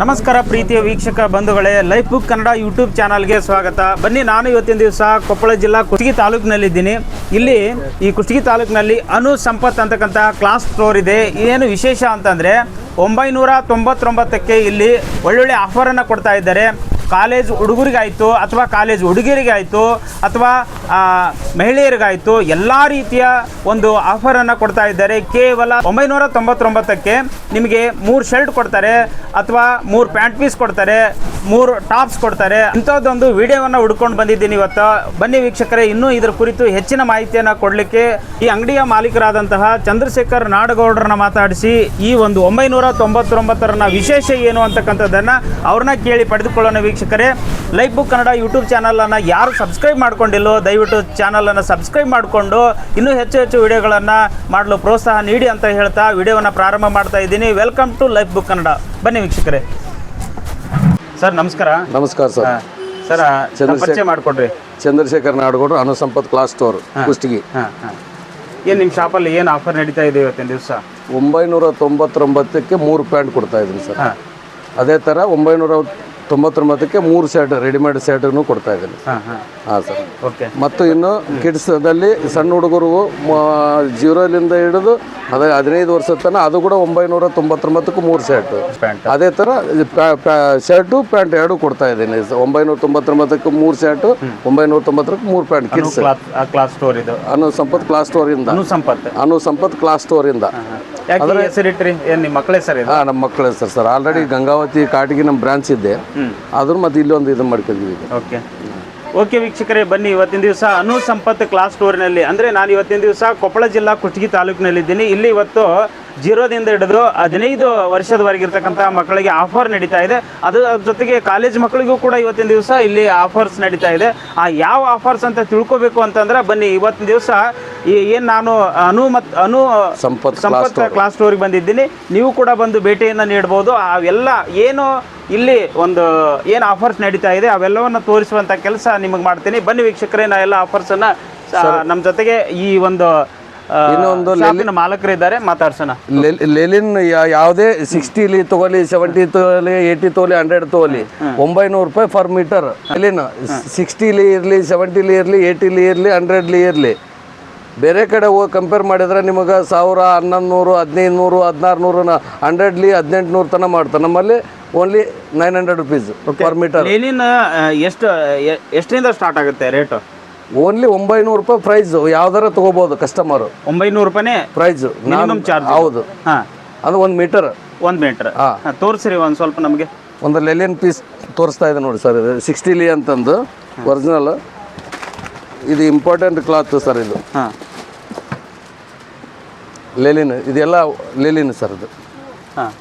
ನಮಸ್ಕಾರ ಪ್ರೀತಿಯ ವೀಕ್ಷಕ ಬಂಧುಗಳೇ ಲೈಫ್ ಬುಕ್ ಕನ್ನಡ ಯೂಟ್ಯೂಬ್ ಚಾನಲ್ಗೆ ಸ್ವಾಗತ. ಬನ್ನಿ, ನಾನು ಇವತ್ತಿನ ದಿವಸ ಕೊಪ್ಪಳ ಜಿಲ್ಲಾ ಕುಷ್ಟಗಿ ತಾಲೂಕಿನಲ್ಲಿದ್ದೀನಿ. ಇಲ್ಲಿ ಈ ಕುಷ್ಟಗಿ ತಾಲೂಕಿನಲ್ಲಿ ಅನು ಸಂಪತ್ ಅಂತಕ್ಕಂತಹ ಕ್ಲಾಸ್ ಸ್ಟೋರ್ ಇದೆ. ಏನು ವಿಶೇಷ ಅಂತಂದರೆ, ಒಂಬೈನೂರ ತೊಂಬತ್ತೊಂಬತ್ತಕ್ಕೆ ಇಲ್ಲಿ ಒಳ್ಳೊಳ್ಳೆ ಆಫರನ್ನು ಕೊಡ್ತಾ ಇದ್ದಾರೆ. ಕಾಲೇಜ್ ಹುಡುಗರಿಗಾಯಿತು ಅಥವಾ ಕಾಲೇಜ್ ಹುಡುಗಿಯರಿಗಾಯಿತು ಅಥವಾ ಮಹಿಳೆಯರಿಗಾಯಿತು, ಎಲ್ಲ ರೀತಿಯ ಒಂದು ಆಫರನ್ನು ಕೊಡ್ತಾ ಇದ್ದಾರೆ. ಕೇವಲ ಒಂಬೈನೂರ ತೊಂಬತ್ತೊಂಬತ್ತಕ್ಕೆ ನಿಮಗೆ ಮೂರು ಶರ್ಟ್ ಕೊಡ್ತಾರೆ ಅಥವಾ ಮೂರು ಪ್ಯಾಂಟ್ ಪೀಸ್ ಕೊಡ್ತಾರೆ, ಮೂರು ಟಾಪ್ಸ್ ಕೊಡ್ತಾರೆ. ಇಂಥದ್ದೊಂದು ವಿಡಿಯೋವನ್ನು ಹುಡ್ಕೊಂಡು ಬಂದಿದ್ದೀನಿ ಇವತ್ತು. ಬನ್ನಿ ವೀಕ್ಷಕರೇ, ಇನ್ನೂ ಇದರ ಕುರಿತು ಹೆಚ್ಚಿನ ಮಾಹಿತಿಯನ್ನು ಕೊಡಲಿಕ್ಕೆ ಈ ಅಂಗಡಿಯ ಮಾಲೀಕರಾದಂತಹ ಚಂದ್ರಶೇಖರ್ ನಾಡಗೌಡರನ್ನ ಮಾತಾಡಿಸಿ ಈ ಒಂದು ಒಂಬೈನೂರ ತೊಂಬತ್ತೊಂಬತ್ತರನ್ನ ವಿಶೇಷ ಏನು ಅಂತಕ್ಕಂಥದ್ದನ್ನು ಅವ್ರನ್ನ ಕೇಳಿ ಪಡೆದುಕೊಳ್ಳೋಣ ವೀಕ್ಷಕರೇ ಲೈಫ್ ಬುಕ್ ಕನ್ನಡ ಯೂಟ್ಯೂಬ್ ಚಾನಲನ್ನು ಯಾರು ಸಬ್ಸ್ಕ್ರೈಬ್ ಮಾಡ್ಕೊಂಡಿಲ್ಲೋ ದಯವಿಟ್ಟು ಚಾನಲನ್ನು ಸಬ್ಸ್ಕ್ರೈಬ್ ಮಾಡಿಕೊಂಡು ಇನ್ನೂ ಹೆಚ್ಚು ಹೆಚ್ಚು ವಿಡಿಯೋಗಳನ್ನು ಮಾಡಲು ಪ್ರೋತ್ಸಾಹ ನೀಡಿ ಅಂತ ಹೇಳ್ತಾ ವಿಡಿಯೋವನ್ನು ಪ್ರಾರಂಭ ಮಾಡ್ತಾ ಇದ್ದೀನಿ. Welcome to life book Kannada ಬನ್ನಿ ವೀಕ್ಷಕರೇ. ಸರ್ ನಮಸ್ಕಾರ. ನಮಸ್ಕಾರ ಸರ್. ಸರ್ ಚಂದ್ರಶೇಖರ್ ಮಾಡಿಕೊಡ್ರಿ. ಚಂದ್ರಶೇಖರ್ ನಾಡಗೌಡರು ಅನುಸಂಪತ್ ಕ್ಲಾಸ್ ಸ್ಟೋರ್ ಕುಷ್ಟಗಿ. ಏನು ನಿಮ್ಮ ಶಾಪಲ್ಲಿ ಏನು ಆಫರ್ ನಡೀತಾ ಇದೆ ಇವತ್ತಿನ ದಿವಸ? ಒಂಬೈನೂರ ತೊಂಬತ್ತೊಂಬತ್ತಕ್ಕೆ ಮೂರು ಪ್ಯಾಂಟ್ ಕೊಡ್ತಾ ಇದ್ದೀನಿ ಸರ್. ಅದೇ ಥರ ಒಂಬೈನೂರ ತೊಂಬತ್ತೊಂಬತ್ತಕ್ಕೆ ಮೂರು ಸೆಟ್ ರೆಡಿಮೇಡ್ ಸೆಟ್ನು ಕೊಡ್ತಾ ಇದ್ದೀನಿ. ಹಾಂ ಸರ್. ಓಕೆ. ಮತ್ತು ಇನ್ನು ಕಿಡ್ಸ್ದಲ್ಲಿ ಸಣ್ಣ ಹುಡುಗರು ಜೀರೋಲಿಂದ ಹಿಡಿದು ಅದೇ ಹದಿನೈದು ವರ್ಷದ ತನಕ ಅದು ಕೂಡ ಒಂಬೈನೂರ ತೊಂಬತ್ತೊಂಬತ್ತಕ್ಕೆ ಮೂರು ಸೆಟ್ ಅದೇ ಥರ ಶರ್ಟು ಪ್ಯಾಂಟ್ ಎರಡು ಕೊಡ್ತಾ ಇದ್ದೀನಿ. ಒಂಬೈನೂರ ತೊಂಬತ್ತೊಂಬತ್ತಕ್ಕೆ ಮೂರು ಶರ್ಟು ಒಂಬೈನೂರ ತೊಂಬತ್ತರಕ್ಕೆ ಮೂರು ಪ್ಯಾಂಟ್ ಕಿಡ್ಸ್. ಕ್ಲಾಸ್ ಸ್ಟೋರ್ ಇದು ಅನು ಸಂಪತ್ ಕ್ಲಾಸ್ ಸ್ಟೋರಿಂದ ಅನು ಸಂಪತ್. ಅನು ಸಂಪತ್ ಕ್ಲಾಸ್ ಸ್ಟೋರಿಂದ ಹೆಸರಿಟ್ರಿ ಏನು ನಿಮ್ಮ ಮಕ್ಕಳ ಸರ್ ಇದು? ಹಾ ನಮ್ಮ ಮಕ್ಕಳ ಹೆಸರು ಸರ್. ಆಲ್ರೆಡಿ ಗಂಗಾವತಿ ಕಾಟಿಗೆ ನಮ್ಮ ಬ್ರಾಂಚ್ ಇದೆ. ಅದ್ರ ಮತ್ತೆ ಇಲ್ಲೊಂದು ಇದು ಮಾಡ್ಕೊಂಡಿದ್ದೀವಿ ಓಕೆ ಓಕೆ ವೀಕ್ಷಕರೇ ಬನ್ನಿ. ಇವತ್ತಿನ ದಿವಸ ಅನು ಸಂಪತ್ ಕ್ಲಾಸ್ ಸ್ಟೋರ್ನಲ್ಲಿ ಅಂದರೆ ನಾನು ಇವತ್ತಿನ ದಿವಸ ಕೊಪ್ಪಳ ಜಿಲ್ಲಾ ಕುಷ್ಟಗಿ ತಾಲೂಕಿನಲ್ಲಿದ್ದೀನಿ. ಇಲ್ಲಿ ಇವತ್ತು ಜೀರೋದಿಂದ ಹಿಡಿದು ಹದಿನೈದು ವರ್ಷದವರೆಗೆ ಇರ್ತಕ್ಕಂಥ ಮಕ್ಕಳಿಗೆ ಆಫರ್ ನಡೀತಾ ಇದೆ. ಅದು ಜೊತೆಗೆ ಕಾಲೇಜ್ ಮಕ್ಕಳಿಗೂ ಕೂಡ ಇವತ್ತಿನ ದಿವಸ ಇಲ್ಲಿ ಆಫರ್ಸ್ ನಡೀತಾ ಇದೆ. ಆ ಯಾವ ಆಫರ್ಸ್ ಅಂತ ತಿಳ್ಕೊಬೇಕು ಅಂತಂದ್ರೆ ಬನ್ನಿ ಇವತ್ತಿನ ದಿವಸ ಏನು ನಾನು ಅನು ಮತ್ತು ಅನು ಸಂಪತ್ ಸಂಪತ್ ಕ್ಲಾಸ್ ಸ್ಟೋರಿಗೆ ಬಂದಿದ್ದೀನಿ. ನೀವು ಕೂಡ ಬಂದು ಭೇಟಿಯನ್ನು ನೀಡ್ಬೋದು. ಅವೆಲ್ಲ ಏನು ಇಲ್ಲಿ ಒಂದು ಏನು ಆಫರ್ಸ್ ನಡೀತಾ ಇದೆ ಅವೆಲ್ಲವನ್ನು ತೋರಿಸುವಂಥ ಕೆಲಸ ನಿಮಗೆ ಮಾಡ್ತೀನಿ. ಬನ್ನಿ ವೀಕ್ಷಕರೇ ನಾ ಎಲ್ಲ ಆಫರ್ಸನ್ನು ನಮ್ಮ ಜೊತೆಗೆ ಈ ಒಂದು ಇನ್ನೊಂದು ಮಾಲಕರು ಇದ್ದಾರೆ ಮಾತಾಡ್ಸೋಣ. ಲೆಲಿನ್ ಯಾವುದೇ ಸಿಕ್ಸ್ಟಿಲಿ ತಗೊಳ್ಳಿ ಸೆವೆಂಟಿ ತಗೊಳ್ಳಿ ಏಯ್ಟಿ ತಗೊಳ್ಳಿ ಹಂಡ್ರೆಡ್ ತಗೊಳ್ಳಿ. ಒಂಬೈನೂರು ರೂಪಾಯಿ ಫರ್ ಮೀಟರ್ ಲೆಲಿನ್ ಸಿಕ್ಸ್ಟಿಲಿ ಇರಲಿ ಸೆವೆಂಟಿಲಿ ಇರಲಿ ಏಯ್ಟಿಲಿ ಇರಲಿ ಹಂಡ್ರೆಡ್ಲಿ ಇರಲಿ. ಬೇರೆ ಕಡೆ ಹೋಗಿ ಕಂಪೇರ್ ಮಾಡಿದ್ರೆ ನಿಮಗೆ ಸಾವಿರ ಹನ್ನೊಂದು ನೂರು ಹದಿನೈದು ನೂರು ಹದಿನಾರು ನೂರು ಹಂಡ್ರೆಡ್ಲಿ ಹದಿನೆಂಟು ನೂರು ತನಕ ಮಾಡ್ತಾರೆ. ನಮ್ಮಲ್ಲಿ only nine hundred rupees per meter ಎಷ್ಟು ಎಷ್ಟರಿಂದ ಸ್ಟಾರ್ಟ್ ಆಗುತ್ತೆ ರೇಟು ಓನ್ಲಿ ಒಂಬೈನೂರು ರೂಪಾಯಿ ಪ್ರೈಸ್ ಯಾವ್ದಾರ ತಗೋಬಹುದು ಕಸ್ಟಮರ್ ಒಂಬೈನೂರು ರೂಪಾಯಿ ಪ್ರೈಸ್ ಮಿನಿಮಮ್ ಚಾರ್ಜ್ ಹೌದು. ಹಾಂ. ಅದು ಒಂದು ಮೀಟರ್ ಒಂದು ಮೀಟರ್ ಹಾಂ. ತೋರಿಸ್ರಿ ಒಂದು ಸ್ವಲ್ಪ ನಮಗೆ. ಒಂದು ಲೆಲಿಯನ್ ಪೀಸ್ ತೋರಿಸ್ತಾ ಇದೆ ನೋಡಿ ಸರ್. ಇದು ಸಿಕ್ಸ್ಟಿಲಿ ಅಂತಂದು. ಒರಿಜಿನಲ್ ಇದು ಇಂಪಾರ್ಟೆಂಟ್ ಕ್ಲಾತ್ ಸರ್ ಇದು. ಹಾಂ. ಲೆಲಿನ್ ಇದೆಲ್ಲ ಲೆಲಿನ್ ಸರ್ ಇದು ಹಾಂ.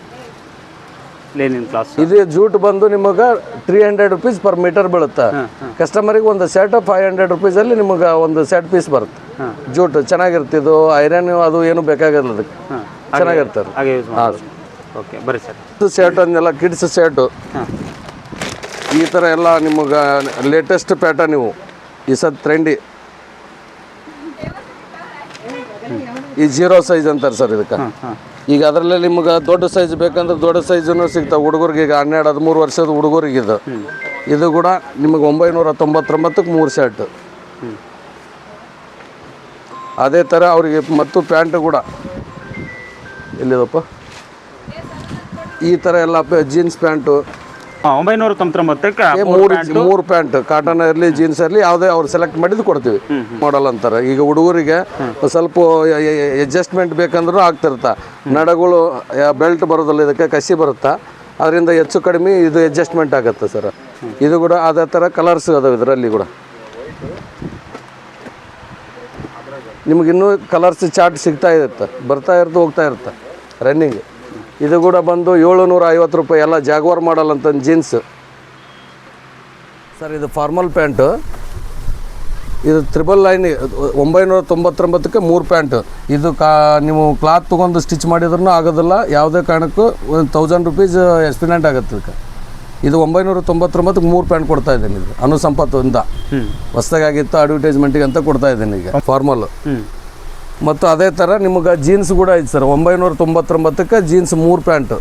ಲೇನಿನ್ ಕ್ಲಾಸ್. ಇದು ಜೂಟ್ ಬಂದು ನಿಮಗೆ three hundred rupees per meter ಬೀಳುತ್ತೆ. ಕಸ್ಟಮರಿಗೆ ಒಂದು ಸೆಟ್ ಫೈವ್ ಹಂಡ್ರೆಡ್ ರುಪೀಸಲ್ಲಿ ನಿಮಗೆ ಒಂದು ಸೆಟ್ ಪೀಸ್ ಬರುತ್ತೆ. ಜೂಟ್ ಚೆನ್ನಾಗಿರ್ತಿದ್ದು ಐರನ್ ಅದು ಏನು ಬೇಕಾಗಿಲ್ಲ ಅದಕ್ಕೆ. ಹಾಂ. ಯೂಸ್ ಮಾಡಿ ಓಕೆ ಬರಿ ಸರ್. ಶರ್ಟ್ ಅಂದೆಲ್ಲ ಕಿಡ್ಸ್ ಶರ್ಟು ಈ ಥರ ಎಲ್ಲ ನಿಮಗೆ ಲೇಟೆಸ್ಟ್ ಪ್ಯಾಟರ್ನ್ ಇವು. ಈ ಸದ್ ಟ್ರೆಂಡಿ ಈ ಜೀರೋ ಸೈಜ್ ಅಂತಾರೆ ಸರ್ ಇದಕ್ಕೆ. ಈಗ ಅದರಲ್ಲಿ ನಿಮ್ಗೆ ದೊಡ್ಡ ಸೈಜ್ ಬೇಕಂದ್ರೆ ದೊಡ್ಡ ಸೈಜನ್ನು ಸಿಗ್ತಾವೆ. ಹುಡುಗರಿಗೆ ಈಗ ಹನ್ನೆರಡು ಹದಿಮೂರು ವರ್ಷದ ಹುಡುಗರಿಗೆ ಇದು. ಇದು ಕೂಡ ನಿಮಗೆ ಒಂಬೈನೂರ ತೊಂಬತ್ತೊಂಬತ್ತಕ್ಕೆ ಮೂರು ಶರ್ಟ್. ಅದೇ ಥರ ಅವರಿಗೆ ಮತ್ತು ಪ್ಯಾಂಟ್ ಕೂಡ. ಎಲ್ಲಿದಪ್ಪ? ಈ ಥರ ಎಲ್ಲ ಜೀನ್ಸ್ ಪ್ಯಾಂಟು. ಒಂಬೈನೂರ ತೊಂಬತ್ತೊಂಬತ್ತಕ್ಕೆ ಮೂರು ಮೂರು ಪ್ಯಾಂಟ್. ಕಾಟನ್ ಇರಲಿ ಜೀನ್ಸ್ ಇರಲಿ ಯಾವುದೇ ಅವ್ರು ಸೆಲೆಕ್ಟ್ ಮಾಡಿದ್ದು ಕೊಡ್ತೀವಿ. ಮಾಡಲ್ ಅಂತಾರೆ. ಈಗ ಹುಡುಗರಿಗೆ ಸ್ವಲ್ಪ ಅಡ್ಜಸ್ಟ್ಮೆಂಟ್ ಬೇಕಂದ್ರೂ ಆಗ್ತಿರ್ತ ನಡಗಳು ಬೆಲ್ಟ್ ಬರೋದಿಲ್ಲ ಇದಕ್ಕೆ ಕಸಿ ಬರುತ್ತಾ? ಅದರಿಂದ ಹೆಚ್ಚು ಕಡಿಮೆ ಇದು ಅಡ್ಜಸ್ಟ್ಮೆಂಟ್ ಆಗುತ್ತೆ ಸರ್. ಇದು ಕೂಡ ಅದೇ ಥರ ಕಲರ್ಸ್ ಅದಾವೆ ಇದರಲ್ಲಿ ಕೂಡ. ನಿಮ್ಗೆ ಇನ್ನೂ ಕಲರ್ಸ್ ಚಾರ್ಟ್ ಸಿಗ್ತಾ ಇರುತ್ತೆ ಬರ್ತಾ ಇರುತ್ತೆ ಹೋಗ್ತಾ ಇರುತ್ತೆ ರನ್ನಿಂಗ್ ಇದು ಕೂಡ ಬಂದು ಏಳುನೂರ ಐವತ್ತು ರೂಪಾಯಿ. ಎಲ್ಲ ಜಾಗ್ವಾರ್ ಮಾಡಲ್ ಅಂತ ಜೀನ್ಸ್ ಸರ್ ಇದು ಫಾರ್ಮಲ್ ಪ್ಯಾಂಟು ಇದು ತ್ರಿಬಲ್ ಲೈನ್ ಒಂಬೈನೂರ ತೊಂಬತ್ತೊಂಬತ್ತಕ್ಕೆ ಮೂರು ಪ್ಯಾಂಟ್ ಇದು ಕಾ ನೀವು ಕ್ಲಾತ್ ತೊಗೊಂಡು ಸ್ಟಿಚ್ ಮಾಡಿದ್ರೂ ಆಗೋದಿಲ್ಲ. ಯಾವುದೇ ಕಾರಣಕ್ಕೂ ಒಂದು ತೌಸಂಡ್ ರುಪೀಸ್ ಎಕ್ಸ್ಪಿನೆಂಟ್ ಆಗುತ್ತೆ ಇದಕ್ಕೆ. ಇದು ಒಂಬೈನೂರ ತೊಂಬತ್ತೊಂಬತ್ತಕ್ಕೆ ಮೂರು ಪ್ಯಾಂಟ್ ಕೊಡ್ತಾ ಇದ್ದೀನಿ. ಇದು ಅನುಸಂಪತ್ತಿಂದ ಹೊಸದಾಗಿತ್ತು ಅಡ್ವರ್ಟೈಸ್ಮೆಂಟಿಗೆ ಅಂತ ಕೊಡ್ತಾ ಇದ್ದೀನಿ ಈಗ. ಫಾರ್ಮಲ್ ಮತ್ತು ಅದೇ ಥರ ನಿಮಗೆ ಜೀನ್ಸ್ ಕೂಡ ಐತೆ ಸರ್, ಒಂಬೈನೂರ ತೊಂಬತ್ತೊಂಬತ್ತಕ್ಕೆ ಜೀನ್ಸ್ ಮೂರು ಪ್ಯಾಂಟ್.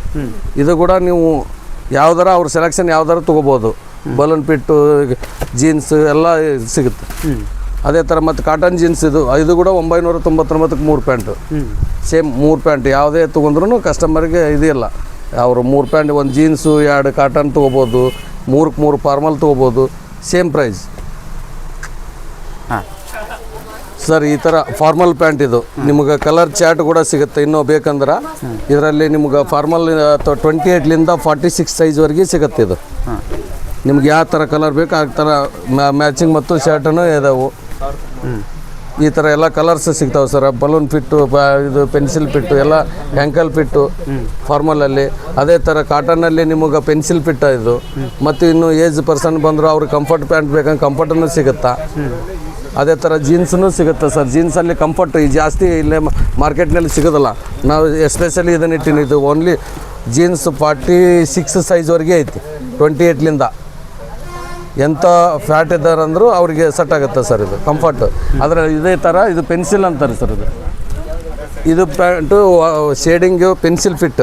ಇದು ಕೂಡ ನೀವು ಯಾವ್ದಾರ ಅವ್ರ ಸೆಲೆಕ್ಷನ್ ಯಾವ್ದಾರ ತೊಗೋಬೋದು. ಬಲೂನ್ ಪಿಟ್ಟು ಜೀನ್ಸ್ ಎಲ್ಲ ಸಿಗುತ್ತೆ. ಅದೇ ಥರ ಮತ್ತು ಕಾಟನ್ ಜೀನ್ಸ್ ಇದು ಇದು ಕೂಡ ಒಂಬೈನೂರ ತೊಂಬತ್ತೊಂಬತ್ತಕ್ಕೆ ಮೂರು ಪ್ಯಾಂಟು. ಸೇಮ್ ಮೂರು ಪ್ಯಾಂಟ್, ಯಾವುದೇ ತೊಗೊಂಡ್ರು ಕಸ್ಟಮರ್ಗೆ ಇದಿಲ್ಲ ಅವರು ಮೂರು ಪ್ಯಾಂಟ್, ಒಂದು ಜೀನ್ಸು ಎರಡು ಕಾಟನ್ ತೊಗೋಬೋದು. ಮೂರಕ್ಕೆ ಮೂರು ಫಾರ್ಮಲ್ ತೊಗೋಬೋದು. ಸೇಮ್ ಪ್ರೈಸ್ ಹಾಂ. ಸರ್, ಈ ಥರ ಫಾರ್ಮಲ್ ಪ್ಯಾಂಟ್ ಇದು. ನಿಮಗೆ ಕಲರ್ ಚಾರ್ಟ್ ಕೂಡ ಸಿಗುತ್ತೆ ಇನ್ನೂ ಬೇಕಂದ್ರೆ. ಇದರಲ್ಲಿ ನಿಮ್ಗೆ ಫಾರ್ಮಲ್ ಟ್ವೆಂಟಿ ಏಯ್ಟ್ಲಿಂದ ಫಾರ್ಟಿ ಸಿಕ್ಸ್ ಸೈಜ್ವರೆಗೆ ಸಿಗುತ್ತೆ ಇದು. ನಿಮ್ಗೆ ಯಾವ ಥರ ಕಲರ್ ಬೇಕು, ಆ ಥರ ಮ್ಯಾಚಿಂಗ್ ಮತ್ತು ಶರ್ಟನ್ನು ಇದಾವೆ. ಈ ಥರ ಎಲ್ಲ ಕಲರ್ಸ್ ಸಿಗ್ತಾವೆ ಸರ್. ಬಲೂನ್ ಫಿಟ್ಟು ಇದು ಪೆನ್ಸಿಲ್ ಫಿಟ್ಟು ಎಲ್ಲ ಆ್ಯಂಕಲ್ ಫಿಟ್ಟು ಫಾರ್ಮಲಲ್ಲಿ ಅದೇ ಥರ ಕಾಟನಲ್ಲಿ ನಿಮಗೆ ಪೆನ್ಸಿಲ್ ಫಿಟ್ ಇದು. ಮತ್ತು ಇನ್ನು ಏಜ್ ಪರ್ಸನ್ ಬಂದರು ಅವ್ರಿಗೆ ಕಂಫರ್ಟ್ ಪ್ಯಾಂಟ್ ಬೇಕಂದ್ರೆ ಕಂಫರ್ಟನ್ನು ಸಿಗುತ್ತಾ? ಅದೇ ಥರ ಜೀನ್ಸ್ನು ಸಿಗುತ್ತೆ ಸರ್. ಜೀನ್ಸಲ್ಲಿ ಕಂಫರ್ಟ್ ಜಾಸ್ತಿ ಇಲ್ಲೇ ಮಾರ್ಕೆಟ್ನಲ್ಲಿ ಸಿಗೋದಲ್ಲ. ನಾವು ಎಸ್ಪೆಷಲಿ ಇದನ್ನು ಇಟ್ಟಿನಿ. ಇದು ಓನ್ಲಿ ಜೀನ್ಸ್ ಫಾರ್ಟಿ ಸಿಕ್ಸ್ ಸೈಜ್ವರೆಗೆ ಐತಿ. ಟ್ವೆಂಟಿ ಏಯ್ಟ್ಲಿಂದ ಎಂಥ ಫ್ಯಾಟ್ ಇದ್ದಾರೆ ಅಂದರೂ ಅವರಿಗೆ ಸೆಟ್ ಆಗುತ್ತೆ ಸರ್ ಇದು ಕಂಫರ್ಟ್ ಆದರೆ ಇದೇ ಥರ ಇದು ಪೆನ್ಸಿಲ್ ಅಂತಾರೆ ಸರ್ ಇದು. ಇದು ಪ್ಯಾಂಟು ಶೇಡಿಂಗು ಪೆನ್ಸಿಲ್ ಫಿಟ್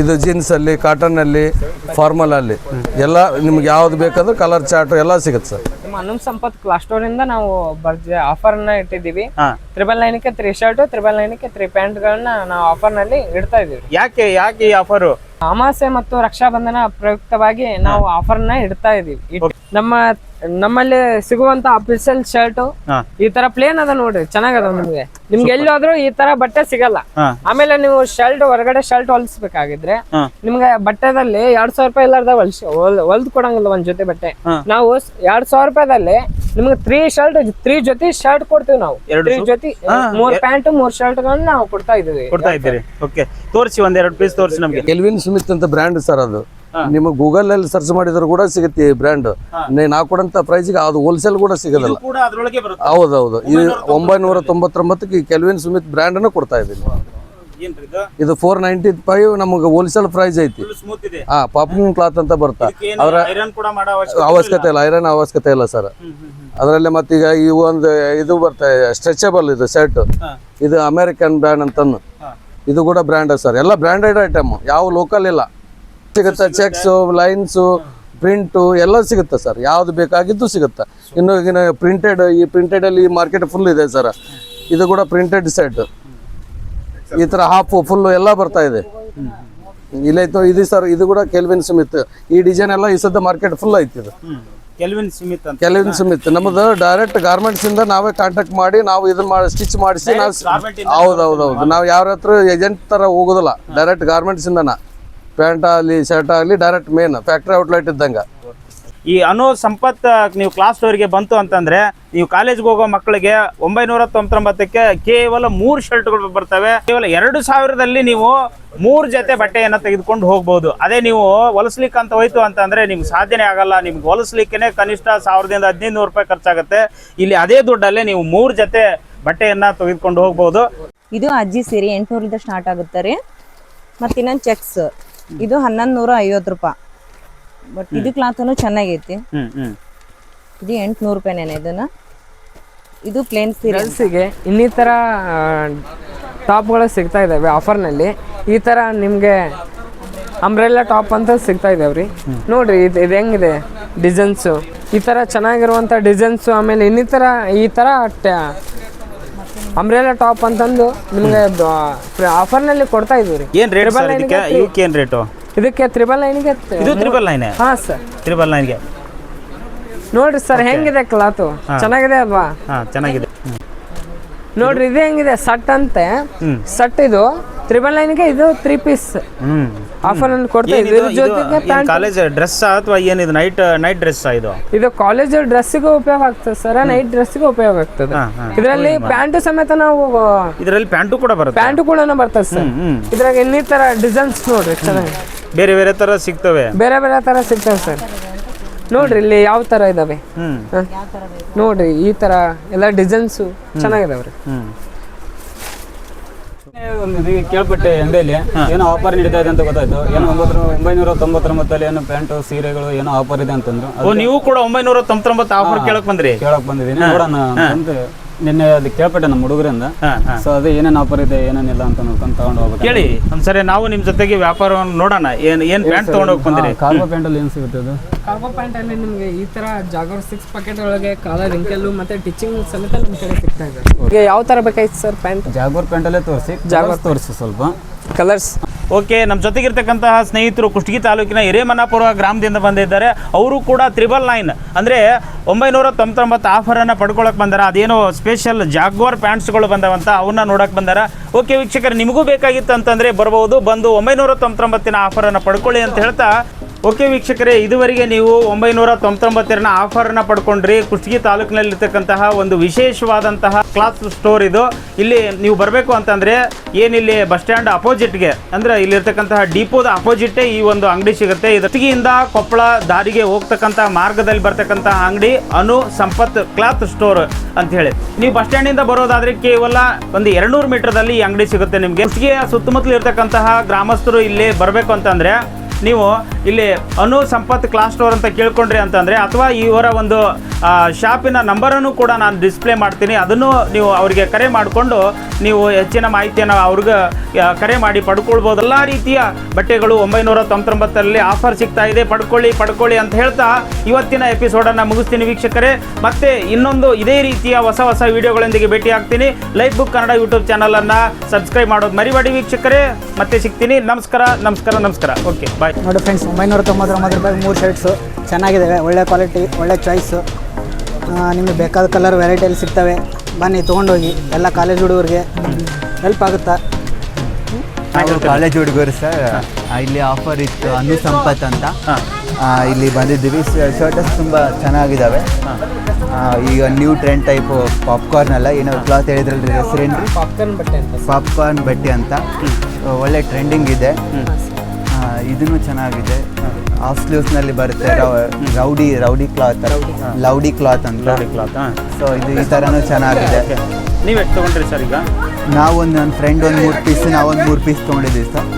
ಇದು ಜೀನ್ಸಲ್ಲಿ ಫಾರ್ಮಲ್ ಫಾರ್ಮಲಲ್ಲಿ ಎಲ್ಲ ನಿಮ್ಗೆ ಯಾವ್ದು ಬೇಕಾದ್ರೂ ಕಲರ್ ಚಾರ್ಟ್ ಎಲ್ಲ ಸಿಗುತ್ತೆ ಸರ್. ನಮ್ಮ ಅನುಮ್ ಸಂಪತ್ ಕ್ಲಾಸ್ ಸ್ಟೋರ್ ಇಂದ ನಾವು ಬರ್ಜೆ ಆಫರ್ನ ಇಟ್ಟಿದ್ದೀವಿ. Triple ನೈನ್ಗೆ three shirt triple nine three ಪ್ಯಾಂಟ್ಗಳನ್ನ ನಾವು ಆಫರ್ನಲ್ಲಿ ಇಡ್ತಾ ಇದೀವಿ ಯಾಕೆ ಯಾಕೆ ಈ ಆಫರ್ ಅಮಾಸೆ ಮತ್ತು ರಕ್ಷಾಬಂಧನ ಪ್ರಯುಕ್ತವಾಗಿ ನಾವು ಆಫರ್ನ ಇಡ್ತಾ ಇದೀವಿ ನಮ್ಮ ನಮ್ಮಲ್ಲಿ ಸಿಗುವಂತ ಅಫಿಷಿಯಲ್ ಶರ್ಟ್ ಈ ತರ ಪ್ಲೇನ್ ಅದ ನೋಡ್ರಿ ಚೆನ್ನಾಗದ ನಿಮ್ಗೆ. ನಿಮ್ಗೆ ಎಲ್ಲಿ ಹೋದ್ರು ಈ ತರ ಬಟ್ಟೆ ಸಿಗಲ್ಲ. ಆಮೇಲೆ ನೀವು ಶರ್ಟ್ ಹೊರಗಡೆ ಶರ್ಟ್ ಹೊಲಿಸ್ಬೇಕಾಗಿದ್ರೆ ನಿಮ್ಗೆ ಬಟ್ಟೆದಲ್ಲಿ ಎರಡ್ ಸಾವಿರ ರೂಪಾಯಿ ಇಲ್ಲಾರ್ದ ಹೊಲ್ಸ್ ಹೊಲ್ದ್ ಕೊಡಂಗಿಲ್ಲ ಒಂದ್ ಜೊತೆ ಬಟ್ಟೆ. ನಾವು ಎರಡ್ ಸಾವಿರ ರೂಪಾಯಿದಲ್ಲಿ ನಿಮ್ಗೆ ತ್ರೀ ಶರ್ಟ್ ತ್ರೀ ಜೊತೆ ಶರ್ಟ್ ಕೊಡ್ತೀವಿ ನಾವು. ಎರಡು ತ್ರೀ ಜೊತೆ ಮೂರ್ ಪ್ಯಾಂಟ್ ಮೂರ್ ಶರ್ಟ್ ಗಳನ್ನ ನಾವು ಕೊಡ್ತಾ ಇದೀವಿ ಕೊಡ್ತಾ ಇದ್ದೀರಿ. ಓಕೆ ತೋರಿಸಿ ಒಂದೆರಡು ಪೀಸ್ ತೋರಿಸಿ ನಮ್ಗೆ. ಕೆಲ್ವಿನ್ ಸ್ಮಿತ್ ಅಂತ ಬ್ರ್ಯಾಂಡ್ ಸರ್ ಅದು. ನಿಮಗೆ ಗೂಗಲಲ್ಲಿ ಸರ್ಚ್ ಮಾಡಿದ್ರು ಕೂಡ ಸಿಗುತ್ತೆ ಈ ಬ್ರ್ಯಾಂಡ್ ನಾವು ಕೊಡಂತ ಪ್ರೈಸ್ಗೆ ಅದು ಹೋಲ್ಸೇಲ್ ಕೂಡ ಸಿಗೋದಿಲ್ಲ. ಹೌದೌದು. ಈ ಒಂಬೈನೂರ ತೊಂಬತ್ತೊಂಬತ್ತಕ್ಕೆ ಈ ಕೆಲ್ವಿನ್ ಬ್ರ್ಯಾಂಡ್ ಅನ್ನು ಕೊಡ್ತಾ ಇದ್ದೀನಿ. ಇದು? ಫೋರ್ ನೈಂಟಿ ಫೈವ್ ನಮಗೆ ಹೋಲ್ಸೇಲ್ ಪ್ರೈಸ್ ಐತಿ. ಸ್ಮೂತ್ ಹಾ ಪಾಪಿಂಗ್ ಕ್ಲಾತ್ ಅಂತ ಬರ್ತಾ ಅದರ ಅವಶ್ಯಕತೆ ಇಲ್ಲ. ಐರನ್ ಅವಶ್ಯಕತೆ ಇಲ್ಲ ಸರ್. ಅದರಲ್ಲಿ ಮತ್ತೀಗ ಈ ಒಂದು ಇದು ಬರ್ತಾ ಸ್ಟ್ರೆಚಬಲ್ ಇದು ಶರ್ಟ್ ಇದು ಅಮೇರಿಕನ್ ಬ್ರ್ಯಾಂಡ್ ಅಂತಂದು ಇದು ಕೂಡ ಬ್ರ್ಯಾಂಡ್ ಸರ್. ಎಲ್ಲ ಬ್ರ್ಯಾಂಡೆಡ್ ಐಟಮ್ ಯಾವ ಲೋಕಲ್ ಇಲ್ಲ. ಸಿಗುತ್ತೆ ಚೆಕ್ಸು ಲೈನ್ಸು ಪ್ರಿಂಟು ಎಲ್ಲ ಸಿಗುತ್ತೆ ಸರ್ ಯಾವ್ದು ಬೇಕಾಗಿದ್ದು ಸಿಗುತ್ತೆ. ಇನ್ನು ಈಗಿನ ಪ್ರಿಂಟೆಡ್ ಈ ಪ್ರಿಂಟೆಡ್ ಅಲ್ಲಿ ಮಾರ್ಕೆಟ್ ಫುಲ್ ಇದೆ ಸರ್ ಇದು ಕೂಡ ಪ್ರಿಂಟೆಡ್ ಸೆಟ್ ಈ ತರ ಹಾಫ್ ಫುಲ್ ಎಲ್ಲ ಬರ್ತಾ ಇದೆ. ಇಲ್ಲೈತು ಇದು ಸರ್ ಇದು ಕೂಡ ಕೆಲ್ವಿನ್ ಸ್ಮಿತ್ ಈ ಡಿಸೈನ್ ಎಲ್ಲ ಈ ಸದ್ದ ಮಾರ್ಕೆಟ್ ಫುಲ್ ಐತಿ ಇದು. ಕೆಲ್ವಿನ್ ಸ್ಮಿತ್ ಕೆಲ್ವಿನ್ ಸ್ಮಿತ್ ನಮ್ದು ಡೈರೆಕ್ಟ್ ಗಾರ್ಮೆಂಟ್ಸ್ ಇಂದ ನಾವೇ ಕಾಂಟ್ಯಾಕ್ಟ್ ಮಾಡಿ ನಾವು ಇದನ್ನ ಮಾಡಿ ಸ್ಟಿಚ್ ಮಾಡಿಸಿ ನಾವು ಹೌದು ಹೌದೌದೌದು. ನಾವು ಯಾರ ಹತ್ರ ಏಜೆಂಟ್ ತರ ಹೋಗೋದಿಲ್ಲ. ಡೈರೆಕ್ಟ್ ಗಾರ್ಮೆಂಟ್ಸ್ ಇಂದನ. ಪ್ಯಾಂಟ್ ಆಗಲಿ ಶರ್ಟ್ ಆಗಲಿ ಡೈರೆಕ್ಟ್ ಮೇನ್ ಫ್ಯಾಕ್ಟ್ರಿ ಔಟ್ಲೆಟ್ ಇದ್ದಂಗೆ. ಈ ಅನೋ ಸಂಪತ್ ನೀವು ಕ್ಲಾಸ್ ಸ್ಟೋರ್ಗೆ ಬಂತು ಅಂತಂದ್ರೆ ನೀವು ಕಾಲೇಜ್ಗೆ ಹೋಗೋ ಮಕ್ಕಳಿಗೆ ಒಂಬೈನೂರ ತೊಂಬತ್ತೊಂಬತ್ತಕ್ಕೆ ಕೇವಲ ಮೂರು ಶರ್ಟ್ಗಳು ಬರ್ತವೆ. ಕೇವಲ ಎರಡು ಸಾವಿರದಲ್ಲಿ ನೀವು ಮೂರು ಜೊತೆ ಬಟ್ಟೆಯನ್ನು ತೆಗೆದುಕೊಂಡು ಹೋಗ್ಬೋದು. ಅದೇ ನೀವು ಹೊಲಿಸ್ಲಿಕ್ಕೆ ಅಂತ ಹೋಯ್ತು ಅಂತಂದ್ರೆ ನಿಮ್ಗೆ ಸಾಧ್ಯನೇ ಆಗಲ್ಲ. ನಿಮ್ಗೆ ಹೊಲಿಸ್ಲಿಕ್ಕೆ ಕನಿಷ್ಠ ಸಾವಿರದಿಂದ ಹದಿನೈದು ನೂರು ರೂಪಾಯಿ ಖರ್ಚಾಗುತ್ತೆ. ಇಲ್ಲಿ ಅದೇ ದುಡ್ಡಲ್ಲೇ ನೀವು ಮೂರು ಜೊತೆ ಬಟ್ಟೆಯನ್ನ ತೆಗೆದುಕೊಂಡು ಹೋಗ್ಬೋದು. ಇದು ಅಜ್ಜಿ ಸೀರೆ ಎಂಟುನೂರಿಂದ ಸ್ಟಾರ್ಟ್ ಆಗುತ್ತೆ ರೀ. ಮತ್ತು ಇನ್ನೊಂದು ಚೆಕ್ಸ್ ಇದು ಹನ್ನೊಂದು ನೂರ ಐವತ್ತು ರೂಪಾಯಿ ಬಟ್ ಇದು ಕ್ಲಾತ್ ಚೆನ್ನಾಗೈತಿ. ಇದು ಎಂಟುನೂರು ರೂಪಾಯಿನೇನೆ ಇದನ್ನ. ಇದು ಪ್ಲೇನ್ ಸೀರೆ ಇನ್ನಿತರ ಟಾಪ್ಗಳು ಸಿಗ್ತಾ ಇದ್ದಾವೆ ಆಫರ್ನಲ್ಲಿ. ಈ ಥರ ನಿಮಗೆ ಅಂಬ್ರೆಲ್ಲಾ ಟಾಪ್ ಅಂತ ಸಿಗ್ತಾ ಇದಾವೆ ರೀ. ನೋಡ್ರಿ ಇದು ಇದು ಹೆಂಗಿದೆ ಡಿಸೈನ್ಸು. ಈ ಥರ ಚೆನ್ನಾಗಿರುವಂಥ ಡಿಸೈನ್ಸು ಆಮೇಲೆ ಇನ್ನಿತರ ಈ ಥರ ಅಂಬ್ರೆಲ್ಲಾ ಟಾಪ್ ಅಂತಂದು ನಿಮಗೆ ಆಫರ್ನಲ್ಲಿ ಕೊಡ್ತಾ ಇದೀವಿ ರೀ ಏನ್ ರೇಟ್ ಸರ್ ಇದಕ್ಕೆ? ಇವಕ್ಕೆ ಏನ್ ರೇಟು ಇದಕ್ಕೆ ತ್ರಿಬಲ್ ನೈನ್ಗೆ ಇದು ತ್ರಿಬಲ್ ಲೈನ್ ಹಾಂ ಸರ್ ತ್ರಿಬಲ್ ನೈನ್ಗೆ ನೋಡ್ರಿ ಸರ್ ಹೆಂಗಿದೆ ಕ್ಲಾತು ಚೆನ್ನಾಗಿದೆ ಅಲ್ವಾ? ಹಾ ಚೆನ್ನಾಗಿದೆ. ನೋಡ್ರಿ ಇದು ಹೆಂಗಿದೆ? ಸಟ್ ಅಂತೆ. ಸಟ್ ಇದು ತ್ರಿಬಲ್ ನೈನ್ಗೆ ಇದು ತ್ರೀ ಪೀಸ್ ಆಫರ್ ಅಲ್ಲಿ ಕೊಡ್ತಾ ಇದ್ರ ಜೊತೆಗೆ ಪ್ಯಾಂಟ್ ಕಾಲೇಜ್ ಡ್ರೆಸ್ ಅಥವಾ ಏನಿದು? ನೈಟ್ ನೈಟ್ ಡ್ರೆಸ್ ಇದು? ಇದು ಕಾಲೇಜ್ ಡ್ರೆಸ್ಸಿಗೂ ಉಪಯೋಗ ಆಗ್ತದೆ ಸರ್. ನೈಟ್ ಡ್ರೆಸ್ಸಿಗೂ ಉಪಯೋಗ ಆಗ್ತದೆ. ಹಾ, ಹಾ. ಇದರಲ್ಲಿ ಪ್ಯಾಂಟ್ ಸಮೇತ ನಾವು ಇದರಲ್ಲಿ ಪ್ಯಾಂಟು ಕೂಡ ಬರುತ್ತೆ. ಪ್ಯಾಂಟ್ ಕೂಡ ಬರ್ತದೆ ಸರ್. ಹ್ಮ್. ಇದ್ರಾಗ ಇನ್ನಿತರ ಡಿಸೈನ್ಸ್ ನೋಡ್ರಿ ಚೆನ್ನಾಗಿ. ಬೇರೆ ಬೇರೆ ತರ ಸಿಗ್ತವೆ. ಬೇರೆ ಬೇರೆ ತರ ಸಿಗ್ತವೆ ಸರ್. ನೋಡ್ರಿ ಇಲ್ಲಿ ಯಾವ ತರ ಇದಾವೆ. ಹ್ಮ್. ಹ? ನೋಡ್ರಿ ಈ ತರ ಎಲ್ಲ ಡಿಸೈನ್ಸು ಚೆನ್ನಾಗಿದಾವ್ರಿ. ಹ್ಮ್. ಒಂದು ಕೇಳ್ಪಟ್ಟೆ ಅಂಗಡಿಯಲ್ಲಿ. ಏನೋ ಆಫರ್ ನಡೀತಾ ಇದೆ ಅಂತ ಗೊತ್ತಾಯ್ತು. ಏನೋ ಒಂಬತ್ತು ಒಂಬೈನೂರ ತೊಂಬತ್ತೊಂಬತ್ತಲ್ಲಿ ಏನೋ ಪ್ಯಾಂಟ್ ಸೀರೆಗಳು ಏನೋ ಆಫರ್ ಇದೆ ಅಂತಂದ್ರು. ಓ ನೀವು ಕೂಡ ಒಂಬೈನೂರ ತೊಂಬತ್ತೊಂಬತ್ತು ಆಫರ್ ಕೇಳಕ್ ಬಂದ್ರಿ? ಕೇಳಕ್ ಬಂದಿದ್ದೀನಿ. ನೋಡೋಣ ಅಂತ ನಿನ್ನೆ ಅದು ಕೇಳ್ಪಟ್ಟೆ ನಮ್ಮ ಹುಡುಗರಿಂದ. ಸೊ ಅದು ಏನೇನು ಆಫರ್ ಇದೆ ಏನೇನಿಲ್ಲ ಅಂತ ನೋಡ್ಕೊಂಡು ತಗೊಂಡು ಹೋಗ್ಬೇಕು ಕೇಳಿ ಒಂದ್ಸರಿ ನಾವು ನಿಮ್ಮ ಜೊತೆಗೆ ವ್ಯಾಪಾರವನ್ನು ನೋಡೋಣ. ಏನು ಏನು ಪ್ಯಾಂಟ್ ತೊಗೊಂಡು ಹೋಗಿ ಕಾರ್ಗೋ ಪ್ಯಾಂಟ್ ಪ್ಯಾಂಟಲ್ಲಿ ಏನು ಸಿಗುತ್ತೆ ಅದು? ಕಾರ್ಗೋ ಪ್ಯಾಂಟಲ್ಲಿ ನಿಮಗೆ ಈ ಥರ ಜಾಗರ್ ಸಿಕ್ಸ್ ಪ್ಯಾಕೆಟ್ ಒಳಗೆ ಕಾಲರ್ ರಿಂಕಲ್ಲು ಮತ್ತು ಟಿಚಿಂಗ್ ಸಮೇತ ನಮ್ಮ ಕಡೆ ಸಿಗ್ತಾ ಇದೆ. ಈಗ ಯಾವ ಥರ ಬೇಕಾಯ್ತು ಸರ್ ಪ್ಯಾಂಟ್ ಜಾಗೋರ್ ಪ್ಯಾಂಟಲ್ಲೇ ತೋರಿಸಿ. ಜಾಗೋರ್ ತೋರಿಸಿ ಸ್ವಲ್ಪ. ಕಲರ್ಸ್ ಓಕೆ ನಮ್ಮ ಜೊತೆಗಿರ್ತಕ್ಕಂತಹ ಸ್ನೇಹಿತರು ಕುಷ್ಟಗಿ ತಾಲೂಕಿನ ಹಿರೇಮನ್ನಾಪುರ ಗ್ರಾಮದಿಂದ ಬಂದಿದ್ದಾರೆ. ಅವರು ಕೂಡ ತ್ರಿಬಲ್ ನೈನ್. ಅಂದರೆ ಒಂಬೈನೂರ ತೊಂಬತ್ತೊಂಬತ್ತು ಆಫರನ್ನು ಪಡ್ಕೊಳಕ್ಕೆ ಬಂದಾರ. ಅದೇನೋ ಸ್ಪೆಷಲ್ ಜಾಗ್ವಾರ್ ಪ್ಯಾಂಟ್ಸ್ಗಳು ಬಂದವಂತ ಅವನ್ನ ನೋಡೋಕೆ ಬಂದಾರ. ಓಕೆ, ವೀಕ್ಷಕರು, ನಿಮಗೂ ಬೇಕಾಗಿತ್ತು ಅಂತಂದರೆ ಬರ್ಬೋದು. ಬಂದು ಒಂಬೈನೂರ ತೊಂಬತ್ತೊಂಬತ್ತಿನ ಆಫರನ್ನು ಪಡ್ಕೊಳ್ಳಿ ಅಂತ ಹೇಳ್ತಾ ಓಕೆ ವೀಕ್ಷಕರೇ, ಇದುವರೆಗೆ ನೀವು ಒಂಬೈನೂರ ತೊಂಬತ್ತೊಂಬತ್ತೆರಡನ ಆಫರ್ನ ಪಡ್ಕೊಂಡ್ರಿ. ಕುಷ್ಟಗಿ ತಾಲೂಕಿನಲ್ಲಿರ್ತಕ್ಕಂತಹ ಒಂದು ವಿಶೇಷವಾದಂತಹ ಕ್ಲಾತ್ ಸ್ಟೋರ್ ಇದು. ಇಲ್ಲಿ ನೀವು ಬರಬೇಕು ಅಂತಂದರೆ, ಏನಿಲ್ಲಿ ಬಸ್ ಸ್ಟ್ಯಾಂಡ್ ಅಪೋಸಿಟ್ಗೆ, ಅಂದರೆ ಇಲ್ಲಿರ್ತಕ್ಕಂತಹ ಡಿಪೋದ ಅಪೋಸಿಟ್ಟೇ ಈ ಒಂದು ಅಂಗಡಿ ಸಿಗುತ್ತೆ. ಇದು ಕೊಪ್ಪಳ ದಾರಿಗೆ ಹೋಗ್ತಕ್ಕಂಥ ಮಾರ್ಗದಲ್ಲಿ ಬರ್ತಕ್ಕಂತಹ ಅಂಗಡಿ ಅನು ಸಂಪತ್ ಕ್ಲಾತ್ ಸ್ಟೋರ್ ಅಂತ ಹೇಳಿ. ನೀವು ಬಸ್ ಸ್ಟ್ಯಾಂಡಿಂದ ಬರೋದಾದ್ರೆ ಕೇವಲ ಒಂದು ಎರಡ್ನೂರು ಮೀಟರ್ದಲ್ಲಿ ಈ ಅಂಗಡಿ ಸಿಗುತ್ತೆ ನಿಮಗೆ. ಕುಷ್ಟಗಿಯ ಸುತ್ತಮುತ್ತಲು ಇರ್ತಕ್ಕಂತಹ ಗ್ರಾಮಸ್ಥರು ಇಲ್ಲಿ ಬರಬೇಕು ಅಂತಂದರೆ ನೀವು ಇಲ್ಲಿ ಅನು ಸಂಪತ್ ಕ್ಲಾಸ್ ಸ್ಟೋರ್ ಅಂತ ಕೇಳ್ಕೊಂಡ್ರಿ ಅಂತಂದರೆ, ಅಥವಾ ಇವರ ಒಂದು ಶಾಪಿನ ನಂಬರನ್ನು ಕೂಡ ನಾನು ಡಿಸ್ಪ್ಲೇ ಮಾಡ್ತೀನಿ. ಅದನ್ನು ನೀವು ಅವರಿಗೆ ಕರೆ ಮಾಡಿಕೊಂಡು ನೀವು ಹೆಚ್ಚಿನ ಮಾಹಿತಿಯನ್ನು ಅವ್ರಿಗೆ ಕರೆ ಮಾಡಿ ಪಡ್ಕೊಳ್ಬೋದು. ಎಲ್ಲ ರೀತಿಯ ಬಟ್ಟೆಗಳು ಒಂಬೈನೂರ ತೊಂಬತ್ತೊಂಬತ್ತರಲ್ಲಿ ಆಫರ್ ಸಿಗ್ತಾ ಇದೆ. ಪಡ್ಕೊಳ್ಳಿ ಪಡ್ಕೊಳ್ಳಿ ಅಂತ ಹೇಳ್ತಾ ಇವತ್ತಿನ ಎಪಿಸೋಡನ್ನು ಮುಗಿಸ್ತೀನಿ ವೀಕ್ಷಕರೇ. ಮತ್ತೆ ಇನ್ನೊಂದು ಇದೇ ರೀತಿಯ ಹೊಸ ಹೊಸ ವಿಡಿಯೋಗಳೊಂದಿಗೆ ಭೇಟಿ ಆಗ್ತೀನಿ. ಲೈಫ್ ಬುಕ್ ಕನ್ನಡ ಯೂಟ್ಯೂಬ್ ಚಾನಲನ್ನು ಸಬ್ಸ್ಕ್ರೈಬ್ ಮಾಡೋದು ಮರಿಬೇಡಿ ವೀಕ್ಷಕರೇ. ಮತ್ತೆ ಸಿಗ್ತೀನಿ. ನಮಸ್ಕಾರ ನಮಸ್ಕಾರ ನಮಸ್ಕಾರ. ಓಕೆ ಬಾಯ್ ನೋಡಿ ಫ್ರೆಂಡ್ಸ್ ಒಂಬೈನೂರ ತೊಂಬತ್ತೊಂಬತ್ತು ರೂಪಾಯಿ ಮೂರು ಶರ್ಟ್ಸು ಚೆನ್ನಾಗಿದ್ದಾವೆ ಒಳ್ಳೆ ಕ್ವಾಲಿಟಿ ಒಳ್ಳೆ ಚಾಯ್ಸು ನಿಮಗೆ ಬೇಕಾದ ಕಲರ್ ವೆರೈಟಿಯಲ್ಲಿ ಸಿಗ್ತವೆ. ಬನ್ನಿ ತೊಗೊಂಡೋಗಿ. ಎಲ್ಲ ಕಾಲೇಜ್ ಹುಡುಗರಿಗೆ ಹೆಲ್ಪ್ ಆಗುತ್ತಾ? ಕಾಲೇಜ್ ಹುಡುಗರು ಸರ್ ಇಲ್ಲಿ ಆಫರ್ ಇತ್ತು ಅನು ಸಂಪತ್ ಅಂತ. ಆ, ಇಲ್ಲಿ ಬಂದಿದ್ದೀವಿ. ಶರ್ಟಸ್ ತುಂಬ ಚೆನ್ನಾಗಿದ್ದಾವೆ ಈಗ ನ್ಯೂ ಟ್ರೆಂಡ್ ಟೈಪು ಪಾಪ್ಕಾರ್ನ್ ಅಲ್ಲ ಏನೋ ಕ್ಲಾತ್ ಹೇಳಿದ್ರಲ್ರಿ ಹೆಸರೇನು ಪಾಪ್ಕಾರ್ನ್ ಬಟ್ಟೆ ಅಂತ. ಪಾಪ್ಕಾರ್ನ್ ಬಟ್ಟೆ ಅಂತ. ಒಳ್ಳೆ ಟ್ರೆಂಡಿಂಗ್ ಇದೆ. ಇದನ್ನು ಚೆನ್ನಾಗಿದೆ. ಹಾಫ್ ಸ್ಲೀವ್ಸ್ನಲ್ಲಿ ಬರುತ್ತೆ ರೌಡಿ ರೌಡಿ ಕ್ಲಾತ್ ಲೌಡಿ ಕ್ಲಾತ್ ಅಂತ. ಕ್ಲಾತ್ ಹಾಂ. ಸೊ ಇದು ಈ ಥರನೂ ಚೆನ್ನಾಗಿದೆ. ನೀವು ಎಷ್ಟು ತೊಗೊಂಡ್ರಿ ಸರ್ ಈಗ? ನಾವೊಂದು ನನ್ನ ಫ್ರೆಂಡ್ ಒಂದು ಮೂರು ಪೀಸ್ ನಾವೊಂದು ಮೂರು ಪೀಸ್ ತೊಗೊಂಡಿದ್ದೀವಿ ಸರ್.